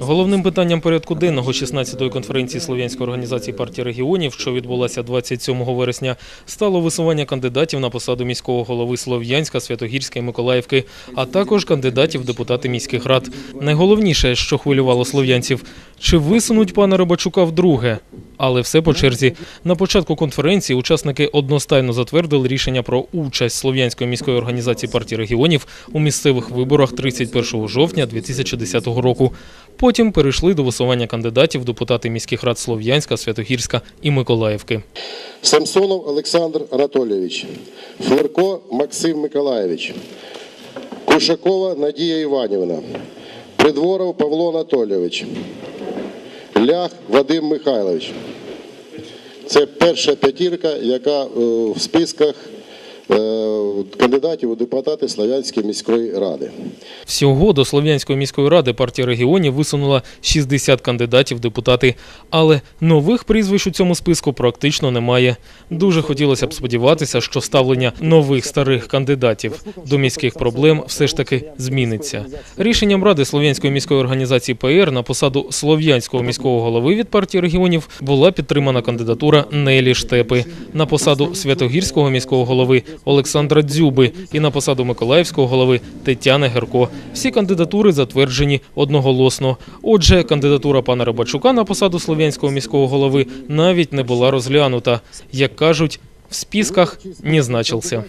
Головним питанням порядку денного 16-ї конференції Слов'янської організації партії регіонів, що відбулася 27 вересня, стало висування кандидатів на посаду міського голови Слов'янська, Святогірська і Миколаївки, а також кандидатів депутати міських рад. Найголовніше, що хвилювало слов'янців, чи висунуть пана Рибачука вдруге. Але все по черзі. На початку конференції учасники одностайно затвердили рішення про участь Слов'янської міської організації партії регіонів у місцевих виборах 31 жовтня 2010 року. Потім перейшли до висування кандидатів депутати міських рад Слов'янська, Святогірська і Миколаївки. Самсонов Олександр Анатолійович, Флерко Максим Миколаєвич, Кушакова Надія Іванівна, Придворов Павло Анатолійович, Лях Вадим Михайлович. Це перша п'ятірка, яка е, в списках е, кандидатів у депутати Славянської міської ради. Всього до Слов'янської міської ради партія регіонів висунула 60 кандидатів депутати, але нових прізвищ у цьому списку практично немає. Дуже хотілося б сподіватися, що ставлення нових старих кандидатів до міських проблем все ж таки зміниться. Рішенням ради Слов'янської міської організації ПР на посаду слов'янського міського голови від партії регіонів була підтримана кандидатура Нелі Штепи на посаду Святогірського міського голови Олександра Дзюби і на посаду Миколаївського голови Тетяни Герко. Всі кандидатури затверджені одноголосно. Отже, кандидатура пана Рибачука на посаду слов'янського міського голови навіть не була розглянута. Як кажуть, в списках не значився.